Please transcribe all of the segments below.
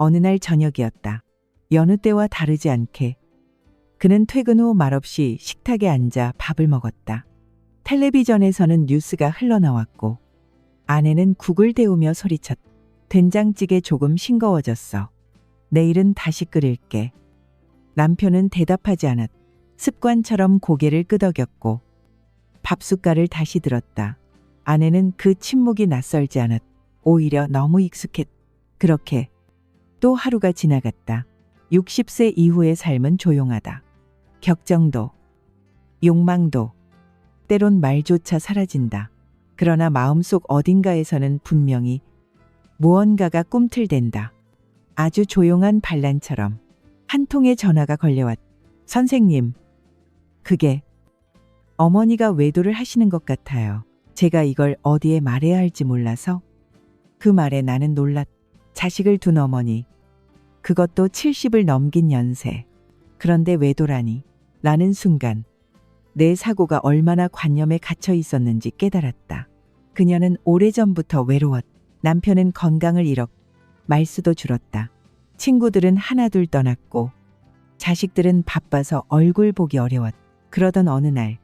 어느 날 저녁이었다. 여느 때와 다르지 않게 그는 퇴근 후 말없이 식탁에 앉아 밥을 먹었다. 텔레비전에서는 뉴스가 흘러나왔고 아내는 국을 데우며 소리쳤. 된장찌개 조금 싱거워졌어. 내일은 다시 끓일게. 남편은 대답하지 않았. 습관처럼 고개를 끄덕였고 밥 숟갈을 다시 들었다. 아내는 그 침묵이 낯설지 않았. 오히려 너무 익숙했. 그렇게 또 하루가 지나갔다. 60세 이후의 삶은 조용하다. 격정도, 욕망도, 때론 말조차 사라진다. 그러나 마음속 어딘가에서는 분명히 무언가가 꿈틀댄다. 아주 조용한 반란처럼 한 통의 전화가 걸려왔. 선생님, 그게 어머니가 외도를 하시는 것 같아요. 제가 이걸 어디에 말해야 할지 몰라서 그 말에 나는 놀랐. 자식을 둔 어머니. 그것도 70을 넘긴 연세. 그런데 외도라니. 라는 순간 내 사고가 얼마나 관념에 갇혀 있었는지 깨달았다. 그녀는 오래전부터 외로웠. 남편은 건강을 잃었. 말수도 줄었다. 친구들은 하나둘 떠났고 자식들은 바빠서 얼굴 보기 어려웠. 그러던 어느 날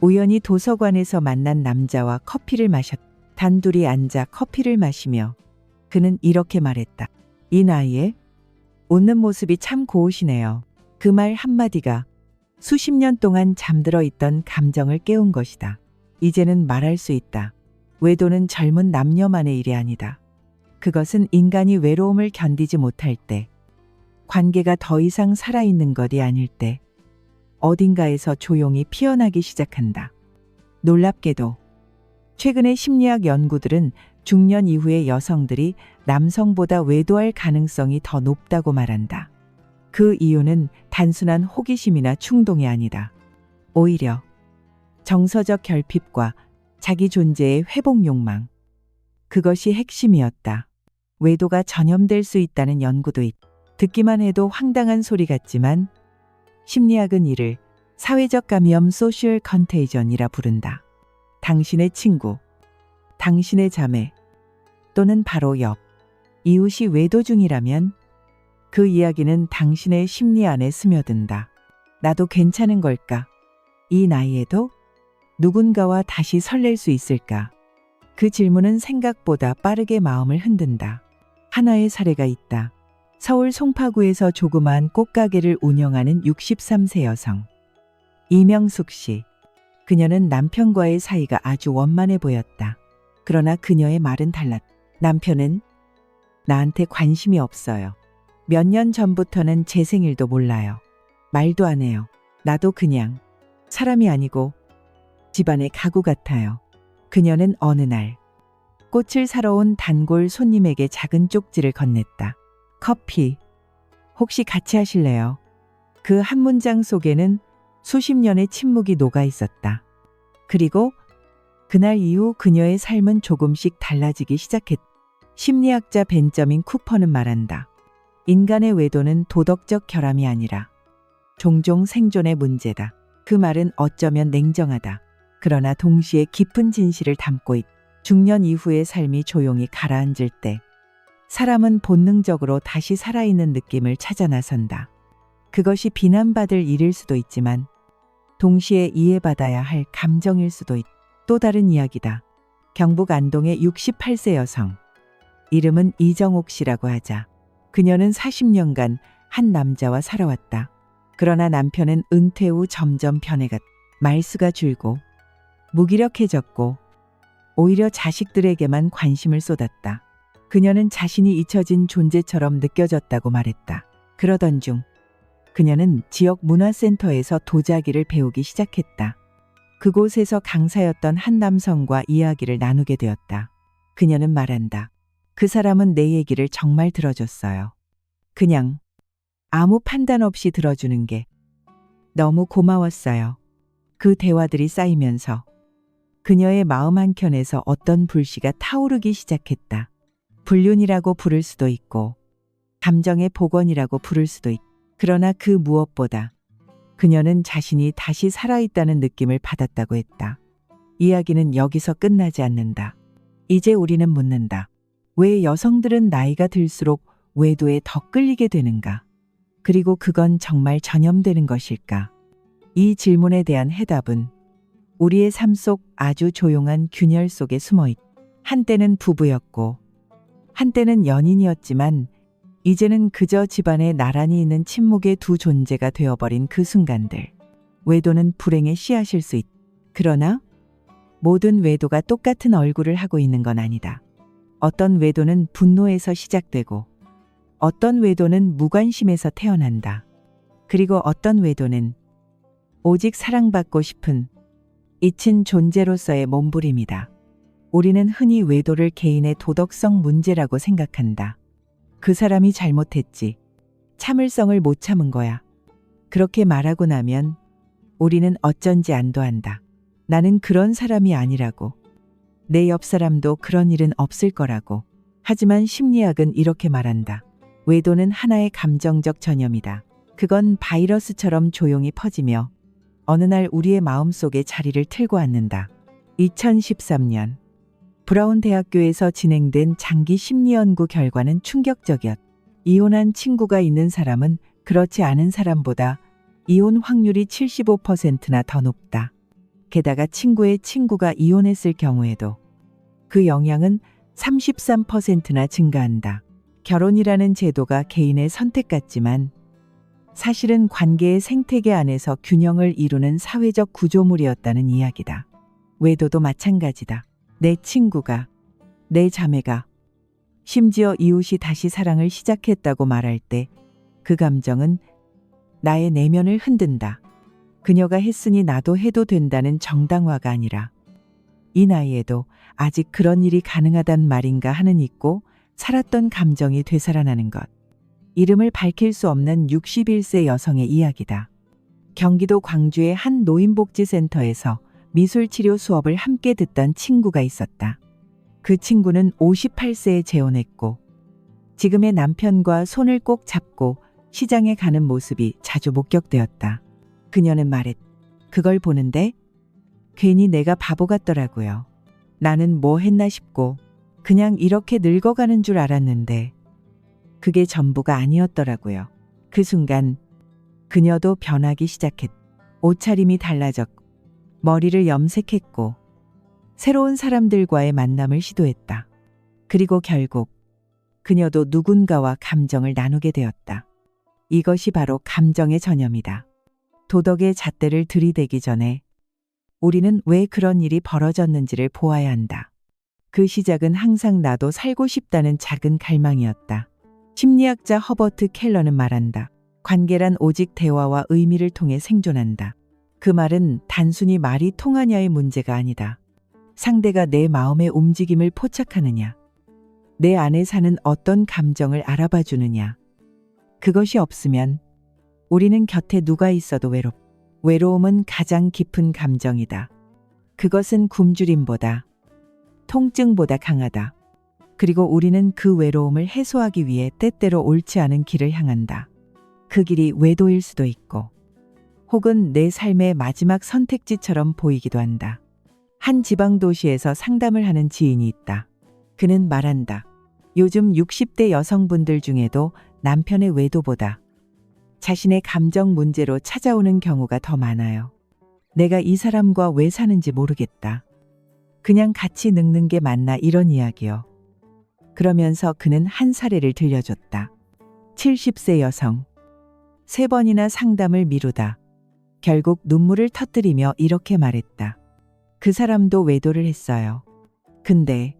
우연히 도서관에서 만난 남자와 커피를 마셨. 단둘이 앉아 커피를 마시며 그는 이렇게 말했다. 이 나이에 웃는 모습이 참 고우시네요. 그 말 한마디가 수십 년 동안 잠들어 있던 감정을 깨운 것이다. 이제는 말할 수 있다. 외도는 젊은 남녀만의 일이 아니다. 그것은 인간이 외로움을 견디지 못할 때, 관계가 더 이상 살아있는 것이 아닐 때, 어딘가에서 조용히 피어나기 시작한다. 놀랍게도 최근의 심리학 연구들은 중년 이후의 여성들이 남성보다 외도할 가능성이 더 높다고 말한다. 그 이유는 단순한 호기심이나 충동이 아니다. 오히려 정서적 결핍과 자기 존재의 회복 욕망. 그것이 핵심이었다. 외도가 전염될 수 있다는 연구도 있. 듣기만 해도 황당한 소리 같지만 심리학은 이를 사회적 감염 소셜 컨테이전이라 부른다. 당신의 친구, 당신의 자매, 또는 바로 옆, 이웃이 외도 중이라면 그 이야기는 당신의 심리 안에 스며든다. 나도 괜찮은 걸까? 이 나이에도 누군가와 다시 설렐 수 있을까? 그 질문은 생각보다 빠르게 마음을 흔든다. 하나의 사례가 있다. 서울 송파구에서 조그마한 꽃가게를 운영하는 63세 여성. 이명숙 씨. 그녀는 남편과의 사이가 아주 원만해 보였다. 그러나 그녀의 말은 달랐다. 남편은 나한테 관심이 없어요. 몇 년 전부터는 제 생일도 몰라요. 말도 안 해요. 나도 그냥 사람이 아니고 집안의 가구 같아요. 그녀는 어느 날 꽃을 사러 온 단골 손님에게 작은 쪽지를 건넸다. 커피. 혹시 같이 하실래요? 그 한 문장 속에는 수십 년의 침묵이 녹아 있었다. 그리고 그날 이후 그녀의 삶은 조금씩 달라지기 시작했다. 심리학자 벤저민 쿠퍼는 말한다. 인간의 외도는 도덕적 결함이 아니라 종종 생존의 문제다. 그 말은 어쩌면 냉정하다. 그러나 동시에 깊은 진실을 담고 있. 중년 이후의 삶이 조용히 가라앉을 때 사람은 본능적으로 다시 살아있는 느낌을 찾아 나선다. 그것이 비난받을 일일 수도 있지만 동시에 이해받아야 할 감정일 수도 있. 또 다른 이야기다. 경북 안동의 68세 여성. 이름은 이정옥 씨라고 하자. 그녀는 40년간 한 남자와 살아왔다. 그러나 남편은 은퇴 후 점점 변해갔. 말수가 줄고 무기력해졌고 오히려 자식들에게만 관심을 쏟았다. 그녀는 자신이 잊혀진 존재처럼 느껴졌다고 말했다. 그러던 중 그녀는 지역 문화센터에서 도자기를 배우기 시작했다. 그곳에서 강사였던 한 남성과 이야기를 나누게 되었다. 그녀는 말한다. 그 사람은 내 얘기를 정말 들어줬어요. 그냥 아무 판단 없이 들어주는 게 너무 고마웠어요. 그 대화들이 쌓이면서 그녀의 마음 한켠에서 어떤 불씨가 타오르기 시작했다. 불륜이라고 부를 수도 있고, 감정의 복원이라고 부를 수도 있. 그러나 그 무엇보다 그녀는 자신이 다시 살아있다는 느낌을 받았다고 했다. 이야기는 여기서 끝나지 않는다. 이제 우리는 묻는다. 왜 여성들은 나이가 들수록 외도에 더 끌리게 되는가? 그리고 그건 정말 전염되는 것일까? 이 질문에 대한 해답은 우리의 삶 속 아주 조용한 균열 속에 숨어 있. 한때는 부부였고, 한때는 연인이었지만, 이제는 그저 집안에 나란히 있는 침묵의 두 존재가 되어버린 그 순간들. 외도는 불행의 씨앗일 수 있. 그러나 모든 외도가 똑같은 얼굴을 하고 있는 건 아니다. 어떤 외도는 분노에서 시작되고, 어떤 외도는 무관심에서 태어난다. 그리고 어떤 외도는 오직 사랑받고 싶은 잊힌 존재로서의 몸부림이다. 우리는 흔히 외도를 개인의 도덕성 문제라고 생각한다. 그 사람이 잘못했지. 참을성을 못 참은 거야. 그렇게 말하고 나면 우리는 어쩐지 안도한다. 나는 그런 사람이 아니라고. 내 옆 사람도 그런 일은 없을 거라고. 하지만 심리학은 이렇게 말한다. 외도는 하나의 감정적 전염이다. 그건 바이러스처럼 조용히 퍼지며 어느 날 우리의 마음 속에 자리를 틀고 앉는다. 2013년 브라운 대학교에서 진행된 장기 심리 연구 결과는 충격적이었. 이혼한 친구가 있는 사람은 그렇지 않은 사람보다 이혼 확률이 75%나 더 높다. 게다가 친구의 친구가 이혼했을 경우에도 그 영향은 33%나 증가한다. 결혼이라는 제도가 개인의 선택 같지만 사실은 관계의 생태계 안에서 균형을 이루는 사회적 구조물이었다는 이야기다. 외도도 마찬가지다. 내 친구가, 내 자매가, 심지어 이웃이 다시 사랑을 시작했다고 말할 때 그 감정은 나의 내면을 흔든다. 그녀가 했으니 나도 해도 된다는 정당화가 아니라 이 나이에도 아직 그런 일이 가능하단 말인가 하는 있고 살았던 감정이 되살아나는 것. 이름을 밝힐 수 없는 61세 여성의 이야기다. 경기도 광주의 한 노인복지센터에서 미술치료 수업을 함께 듣던 친구가 있었다. 그 친구는 58세에 재혼했고 지금의 남편과 손을 꼭 잡고 시장에 가는 모습이 자주 목격되었다. 그녀는 말했. 그걸 보는데 괜히 내가 바보 같더라고요. 나는 뭐 했나 싶고 그냥 이렇게 늙어가는 줄 알았는데 그게 전부가 아니었더라고요. 그 순간 그녀도 변하기 시작했. 옷차림이 달라졌고 머리를 염색했고 새로운 사람들과의 만남을 시도했다. 그리고 결국 그녀도 누군가와 감정을 나누게 되었다. 이것이 바로 감정의 전염이다. 도덕의 잣대를 들이대기 전에 우리는 왜 그런 일이 벌어졌는지를 보아야 한다. 그 시작은 항상 나도 살고 싶다는 작은 갈망이었다. 심리학자 허버트 켈러는 말한다. 관계란 오직 대화와 의미를 통해 생존한다. 그 말은 단순히 말이 통하냐의 문제가 아니다. 상대가 내 마음의 움직임을 포착하느냐, 내 안에 사는 어떤 감정을 알아봐 주느냐. 그것이 없으면 우리는 곁에 누가 있어도 외롭. 외로움은 가장 깊은 감정이다. 그것은 굶주림보다, 통증보다 강하다. 그리고 우리는 그 외로움을 해소하기 위해 때때로 옳지 않은 길을 향한다. 그 길이 외도일 수도 있고, 혹은 내 삶의 마지막 선택지처럼 보이기도 한다. 한 지방 도시에서 상담을 하는 지인이 있다. 그는 말한다. 요즘 60대 여성분들 중에도 남편의 외도보다 자신의 감정 문제로 찾아오는 경우가 더 많아요. 내가 이 사람과 왜 사는지 모르겠다. 그냥 같이 늙는 게 맞나 이런 이야기요. 그러면서 그는 한 사례를 들려줬다. 70세 여성. 세 번이나 상담을 미루다. 결국 눈물을 터뜨리며 이렇게 말했다. 그 사람도 외도를 했어요. 근데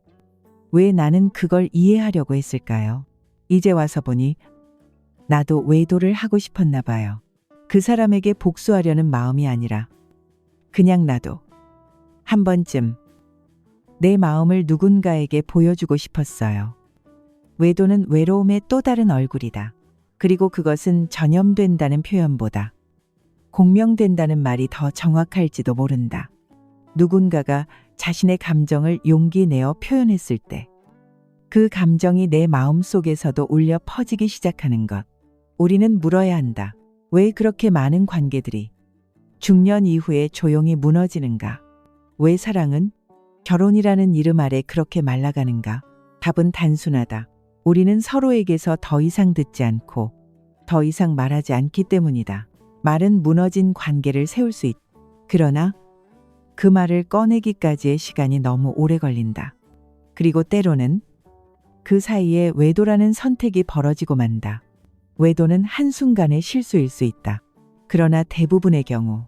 왜 나는 그걸 이해하려고 했을까요? 이제 와서 보니 나도 외도를 하고 싶었나 봐요. 그 사람에게 복수하려는 마음이 아니라 그냥 나도 한 번쯤 내 마음을 누군가에게 보여주고 싶었어요. 외도는 외로움의 또 다른 얼굴이다. 그리고 그것은 전염된다는 표현보다 공명된다는 말이 더 정확할지도 모른다. 누군가가 자신의 감정을 용기 내어 표현했을 때, 그 감정이 내 마음 속에서도 울려 퍼지기 시작하는 것. 우리는 물어야 한다. 왜 그렇게 많은 관계들이 중년 이후에 조용히 무너지는가? 왜 사랑은 결혼이라는 이름 아래 그렇게 말라가는가? 답은 단순하다. 우리는 서로에게서 더 이상 듣지 않고 더 이상 말하지 않기 때문이다. 말은 무너진 관계를 세울 수 있다. 그러나 그 말을 꺼내기까지의 시간이 너무 오래 걸린다. 그리고 때로는 그 사이에 외도라는 선택이 벌어지고 만다. 외도는 한순간의 실수일 수 있다. 그러나 대부분의 경우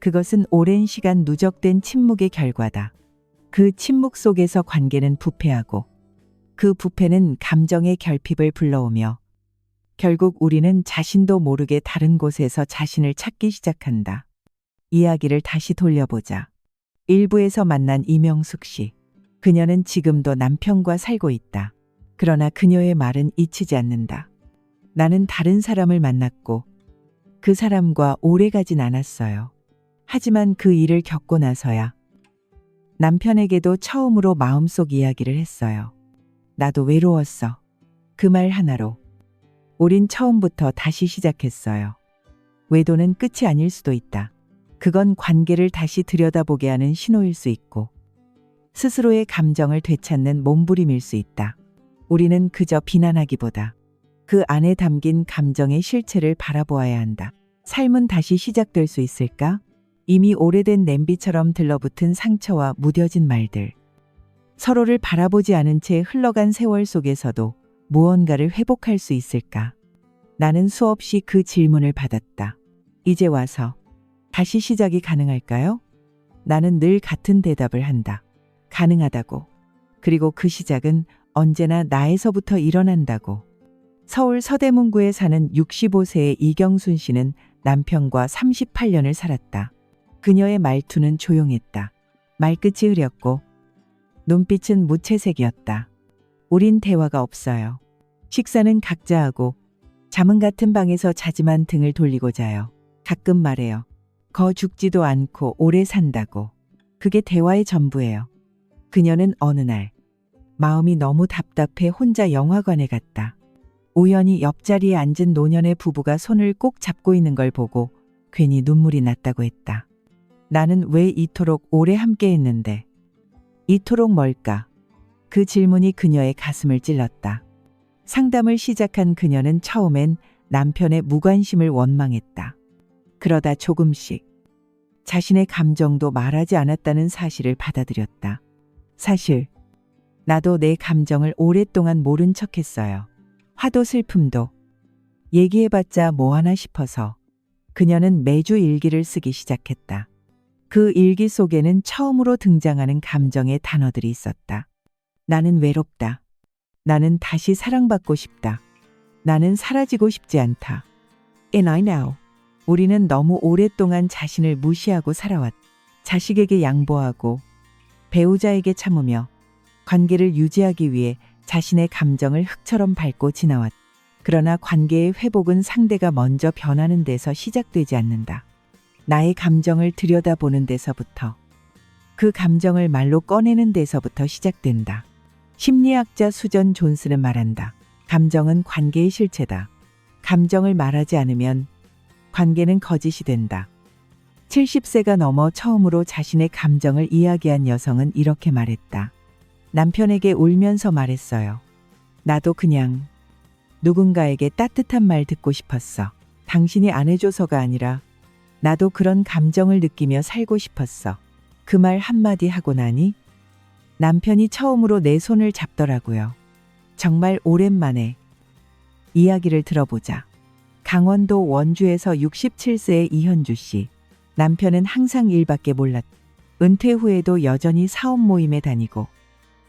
그것은 오랜 시간 누적된 침묵의 결과다. 그 침묵 속에서 관계는 부패하고 그 부패는 감정의 결핍을 불러오며 결국 우리는 자신도 모르게 다른 곳에서 자신을 찾기 시작한다. 이야기를 다시 돌려보자. 일부에서 만난 이명숙 씨. 그녀는 지금도 남편과 살고 있다. 그러나 그녀의 말은 잊히지 않는다. 나는 다른 사람을 만났고 그 사람과 오래 가진 않았어요. 하지만 그 일을 겪고 나서야 남편에게도 처음으로 마음속 이야기를 했어요. 나도 외로웠어. 그 말 하나로. 우린 처음부터 다시 시작했어요. 외도는 끝이 아닐 수도 있다. 그건 관계를 다시 들여다보게 하는 신호일 수 있고, 스스로의 감정을 되찾는 몸부림일 수 있다. 우리는 그저 비난하기보다 그 안에 담긴 감정의 실체를 바라보아야 한다. 삶은 다시 시작될 수 있을까? 이미 오래된 냄비처럼 들러붙은 상처와 무뎌진 말들. 서로를 바라보지 않은 채 흘러간 세월 속에서도 무언가를 회복할 수 있을까? 나는 수없이 그 질문을 받았다. 이제 와서 다시 시작이 가능할까요? 나는 늘 같은 대답을 한다. 가능하다고. 그리고 그 시작은 언제나 나에서부터 일어난다고. 서울 서대문구에 사는 65세의 이경순 씨는 남편과 38년을 살았다. 그녀의 말투는 조용했다. 말끝이 흐렸고 눈빛은 무채색이었다. 우린 대화가 없어요. 식사는 각자 하고 잠은 같은 방에서 자지만 등을 돌리고 자요. 가끔 말해요. 거 죽지도 않고 오래 산다고. 그게 대화의 전부예요. 그녀는 어느 날 마음이 너무 답답해 혼자 영화관에 갔다. 우연히 옆자리에 앉은 노년의 부부가 손을 꼭 잡고 있는 걸 보고 괜히 눈물이 났다고 했다. 나는 왜 이토록 오래 함께 했는데 이토록 멀까? 그 질문이 그녀의 가슴을 찔렀다. 상담을 시작한 그녀는 처음엔 남편의 무관심을 원망했다. 그러다 조금씩 자신의 감정도 말하지 않았다는 사실을 받아들였다. 사실 나도 내 감정을 오랫동안 모른 척 했어요. 화도 슬픔도 얘기해봤자 뭐하나 싶어서 그녀는 매주 일기를 쓰기 시작했다. 그 일기 속에는 처음으로 등장하는 감정의 단어들이 있었다. 나는 외롭다. 나는 다시 사랑받고 싶다. 나는 사라지고 싶지 않다. And I know. 우리는 너무 오랫동안 자신을 무시하고 살아왔. 자식에게 양보하고 배우자에게 참으며 관계를 유지하기 위해 자신의 감정을 흙처럼 밟고 지나왔. 그러나 관계의 회복은 상대가 먼저 변하는 데서 시작되지 않는다. 나의 감정을 들여다보는 데서부터 그 감정을 말로 꺼내는 데서부터 시작된다. 심리학자 수전 존스는 말한다. 감정은 관계의 실체다. 감정을 말하지 않으면 관계는 거짓이 된다. 70세가 넘어 처음으로 자신의 감정을 이야기한 여성은 이렇게 말했다. 남편에게 울면서 말했어요. 나도 그냥 누군가에게 따뜻한 말 듣고 싶었어. 당신이 안 해줘서가 아니라 나도 그런 감정을 느끼며 살고 싶었어. 그 말 한마디 하고 나니 남편이 처음으로 내 손을 잡더라고요. 정말 오랜만에 이야기를 들어보자. 강원도 원주에서 67세의 이현주 씨. 남편은 항상 일밖에 몰랐. 은퇴 후에도 여전히 사업 모임에 다니고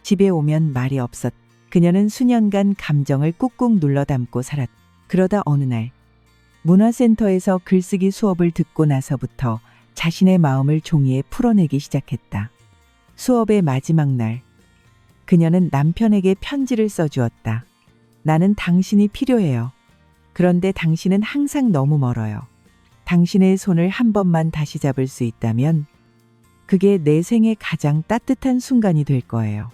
집에 오면 말이 없었. 그녀는 수년간 감정을 꾹꾹 눌러 담고 살았. 그러다 어느 날 문화센터에서 글쓰기 수업을 듣고 나서부터 자신의 마음을 종이에 풀어내기 시작했다. 수업의 마지막 날, 그녀는 남편에게 편지를 써주었다. 나는 당신이 필요해요. 그런데 당신은 항상 너무 멀어요. 당신의 손을 한 번만 다시 잡을 수 있다면 그게 내 생의 가장 따뜻한 순간이 될 거예요.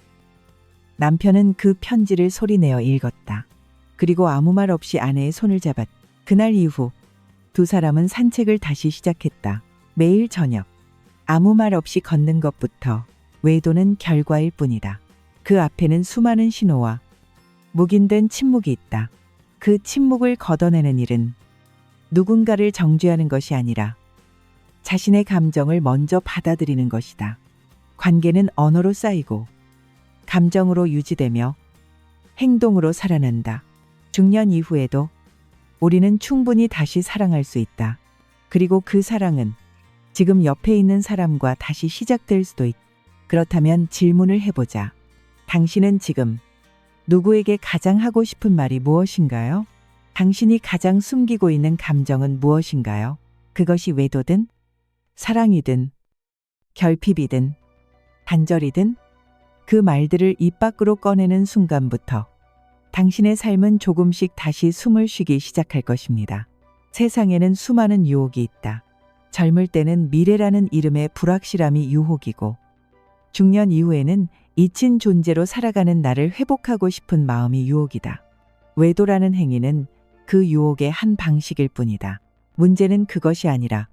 남편은 그 편지를 소리내어 읽었다. 그리고 아무 말 없이 아내의 손을 잡았. 그날 이후 두 사람은 산책을 다시 시작했다. 매일 저녁. 아무 말 없이 걷는 것부터 외도는 결과일 뿐이다. 그 앞에는 수많은 신호와 묵인된 침묵이 있다. 그 침묵을 걷어내는 일은 누군가를 정죄하는 것이 아니라 자신의 감정을 먼저 받아들이는 것이다. 관계는 언어로 쌓이고 감정으로 유지되며 행동으로 살아난다. 중년 이후에도 우리는 충분히 다시 사랑할 수 있다. 그리고 그 사랑은 지금 옆에 있는 사람과 다시 시작될 수도 있다. 그렇다면 질문을 해보자. 당신은 지금 누구에게 가장 하고 싶은 말이 무엇인가요? 당신이 가장 숨기고 있는 감정은 무엇인가요? 그것이 외도든, 사랑이든, 결핍이든, 단절이든, 그 말들을 입 밖으로 꺼내는 순간부터 당신의 삶은 조금씩 다시 숨을 쉬기 시작할 것입니다. 세상에는 수많은 유혹이 있다. 젊을 때는 미래라는 이름의 불확실함이 유혹이고, 중년 이후에는 잊힌 존재로 살아가는 나를 회복하고 싶은 마음이 유혹이다. 외도라는 행위는 그 유혹의 한 방식일 뿐이다. 문제는 그것이 아니라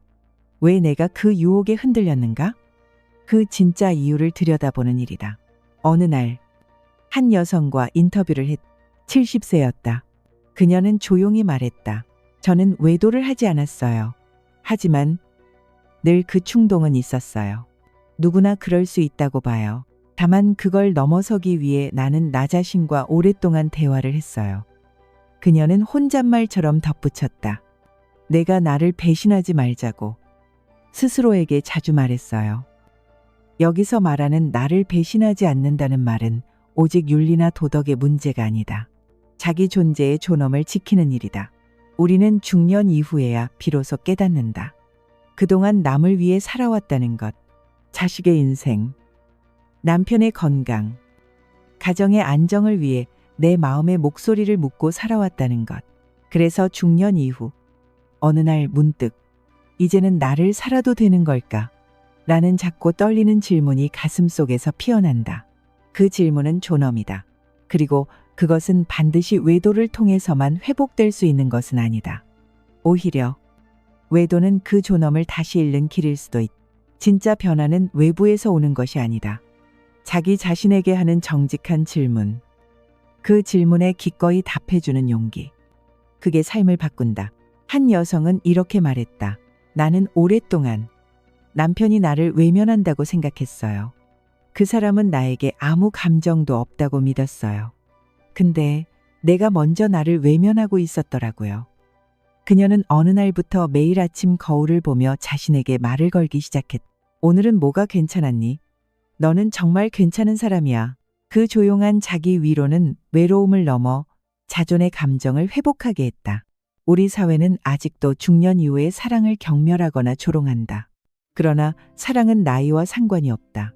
왜 내가 그 유혹에 흔들렸는가? 그 진짜 이유를 들여다보는 일이다. 어느 날, 한 여성과 인터뷰를 했, 70세였다. 그녀는 조용히 말했다. 저는 외도를 하지 않았어요. 하지만 늘 그 충동은 있었어요. 누구나 그럴 수 있다고 봐요. 다만 그걸 넘어서기 위해 나는 나 자신과 오랫동안 대화를 했어요. 그녀는 혼잣말처럼 덧붙였다. 내가 나를 배신하지 말자고 스스로에게 자주 말했어요. 여기서 말하는 나를 배신하지 않는다는 말은 오직 윤리나 도덕의 문제가 아니다. 자기 존재의 존엄을 지키는 일이다. 우리는 중년 이후에야 비로소 깨닫는다. 그동안 남을 위해 살아왔다는 것, 자식의 인생, 남편의 건강, 가정의 안정을 위해 내 마음의 목소리를 묻고 살아왔다는 것. 그래서 중년 이후 어느 날 문득 이제는 나를 살아도 되는 걸까? 라는 작고 떨리는 질문이 가슴 속에서 피어난다. 그 질문은 존엄이다. 그리고 그것은 반드시 외도를 통해서만 회복될 수 있는 것은 아니다. 오히려 외도는 그 존엄을 다시 잃는 길일 수도 있다. 진짜 변화는 외부에서 오는 것이 아니다. 자기 자신에게 하는 정직한 질문. 그 질문에 기꺼이 답해주는 용기. 그게 삶을 바꾼다. 한 여성은 이렇게 말했다. 나는 오랫동안 남편이 나를 외면한다고 생각했어요. 그 사람은 나에게 아무 감정도 없다고 믿었어요. 근데 내가 먼저 나를 외면하고 있었더라고요. 그녀는 어느 날부터 매일 아침 거울을 보며 자신에게 말을 걸기 시작했다. 오늘은 뭐가 괜찮았니? 너는 정말 괜찮은 사람이야. 그 조용한 자기 위로는 외로움을 넘어 자존의 감정을 회복하게 했다. 우리 사회는 아직도 중년 이후의 사랑을 경멸하거나 조롱한다. 그러나 사랑은 나이와 상관이 없다.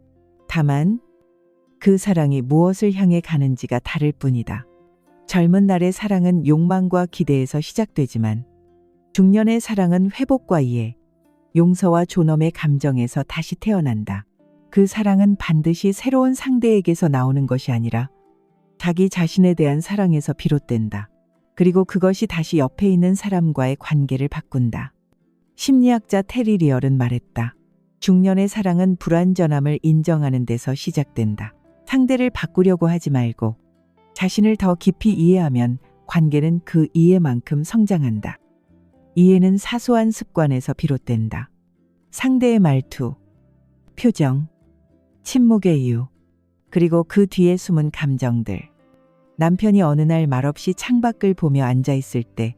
다만 그 사랑이 무엇을 향해 가는지가 다를 뿐이다. 젊은 날의 사랑은 욕망과 기대에서 시작되지만 중년의 사랑은 회복과 이해, 용서와 존엄의 감정에서 다시 태어난다. 그 사랑은 반드시 새로운 상대에게서 나오는 것이 아니라 자기 자신에 대한 사랑에서 비롯된다. 그리고 그것이 다시 옆에 있는 사람과의 관계를 바꾼다. 심리학자 테리 리얼은 말했다. 중년의 사랑은 불완전함을 인정하는 데서 시작된다. 상대를 바꾸려고 하지 말고 자신을 더 깊이 이해하면 관계는 그 이해만큼 성장한다. 이해는 사소한 습관에서 비롯된다. 상대의 말투, 표정, 침묵의 이유, 그리고 그 뒤에 숨은 감정들. 남편이 어느 날 말없이 창밖을 보며 앉아 있을 때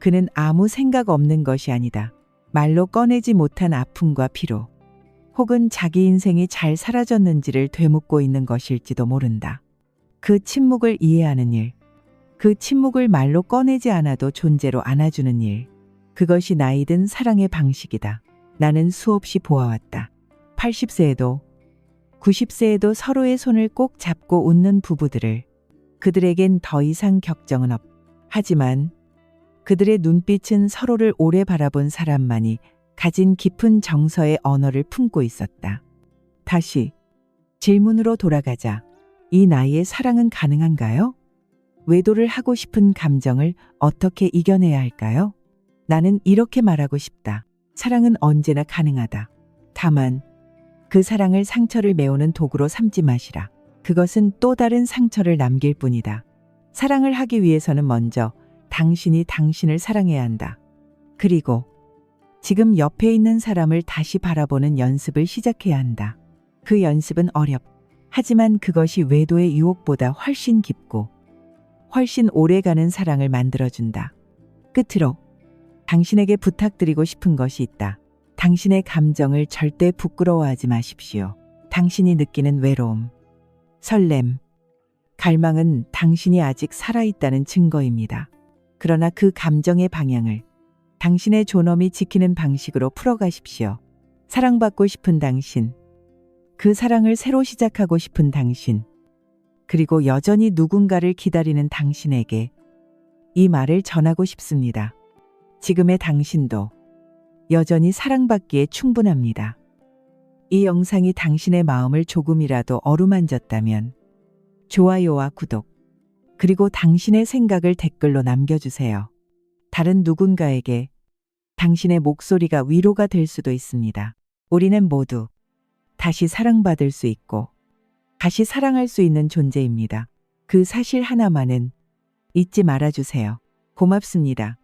그는 아무 생각 없는 것이 아니다. 말로 꺼내지 못한 아픔과 피로, 혹은 자기 인생이 잘 사라졌는지를 되묻고 있는 것일지도 모른다. 그 침묵을 이해하는 일, 그 침묵을 말로 꺼내지 않아도 존재로 안아주는 일, 그것이 나이든 사랑의 방식이다. 나는 수없이 보아왔다. 80세에도 90세에도 서로의 손을 꼭 잡고 웃는 부부들을 그들에겐 더 이상 격정은 없. 하지만 그들의 눈빛은 서로를 오래 바라본 사람만이 가진 깊은 정서의 언어를 품고 있었다. 다시 질문으로 돌아가자. 이 나이에 사랑은 가능한가요? 외도를 하고 싶은 감정을 어떻게 이겨내야 할까요? 나는 이렇게 말하고 싶다. 사랑은 언제나 가능하다. 다만 그 사랑을 상처를 메우는 도구로 삼지 마시라. 그것은 또 다른 상처를 남길 뿐이다. 사랑을 하기 위해서는 먼저 당신이 당신을 사랑해야 한다. 그리고 지금 옆에 있는 사람을 다시 바라보는 연습을 시작해야 한다. 그 연습은 어렵. 하지만 그것이 외도의 유혹보다 훨씬 깊고 훨씬 오래가는 사랑을 만들어준다. 끝으로 당신에게 부탁드리고 싶은 것이 있다. 당신의 감정을 절대 부끄러워하지 마십시오. 당신이 느끼는 외로움, 설렘, 갈망은 당신이 아직 살아있다는 증거입니다. 그러나 그 감정의 방향을 당신의 존엄이 지키는 방식으로 풀어가십시오. 사랑받고 싶은 당신, 그 사랑을 새로 시작하고 싶은 당신, 그리고 여전히 누군가를 기다리는 당신에게 이 말을 전하고 싶습니다. 지금의 당신도 여전히 사랑받기에 충분합니다. 이 영상이 당신의 마음을 조금이라도 어루만졌다면 좋아요와 구독, 그리고 당신의 생각을 댓글로 남겨주세요. 다른 누군가에게 당신의 목소리가 위로가 될 수도 있습니다. 우리는 모두 다시 사랑받을 수 있고 다시 사랑할 수 있는 존재입니다. 그 사실 하나만은 잊지 말아주세요. 고맙습니다.